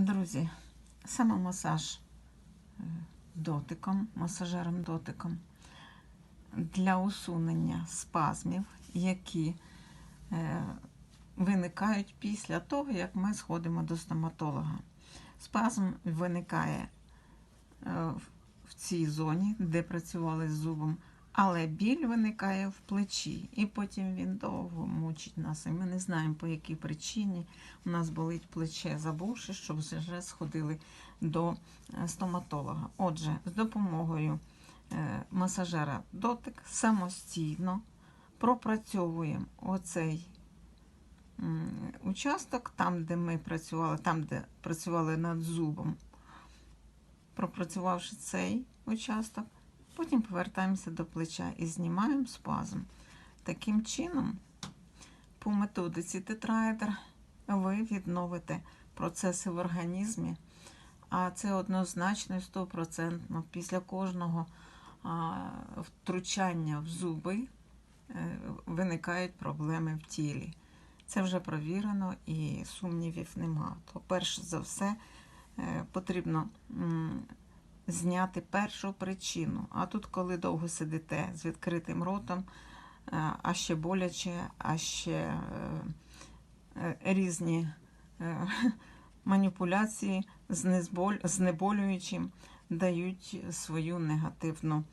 Друзі, самомасаж е, дотиком, масажером дотиком для усунення спазмів, які е, виникають після того, як ми сходимо до стоматолога. Спазм виникає е, в цій зоні, де працювали з зубом, але біль виникає в плечі, і потім він довго мучить нас. І ми не знаємо, по якій причині у нас болить плече, забувши, що вже сходили до е, стоматолога. Отже, з допомогою е, масажера дотик самостійно пропрацьовуємо оцей участок, там, де ми працювали, там, де працювали над зубом. Пропрацювавши цей участок, потім повертаємося до плеча і знімаємо спазм. Таким чином, по методиці тетраедр ви відновите процеси в організмі, а це однозначно і стопроцентно після кожного втручання в зуби е, виникають проблеми в тілі. Це вже провірено і сумнівів нема. То перш за все е, потрібно зняти першу причину. А тут, коли довго сидите з відкритим ротом, е, а ще боляче, а ще е, е, різні маніпуляції знеболюючим дають свою негативну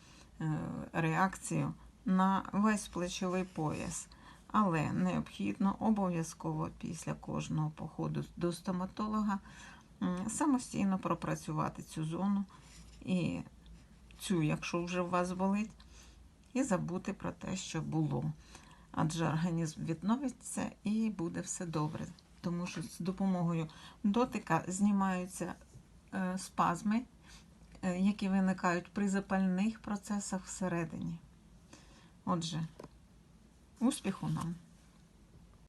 реакцію на весь плечовий пояс. Але необхідно обов'язково після кожного походу до стоматолога самостійно пропрацювати цю зону і цю, якщо вже у вас болить, і забути про те, що було. Адже організм відновиться і буде все добре. Тому що з допомогою дотика знімаються е, спазми, е, які виникають при запальних процесах всередині. Отже, успіху нам!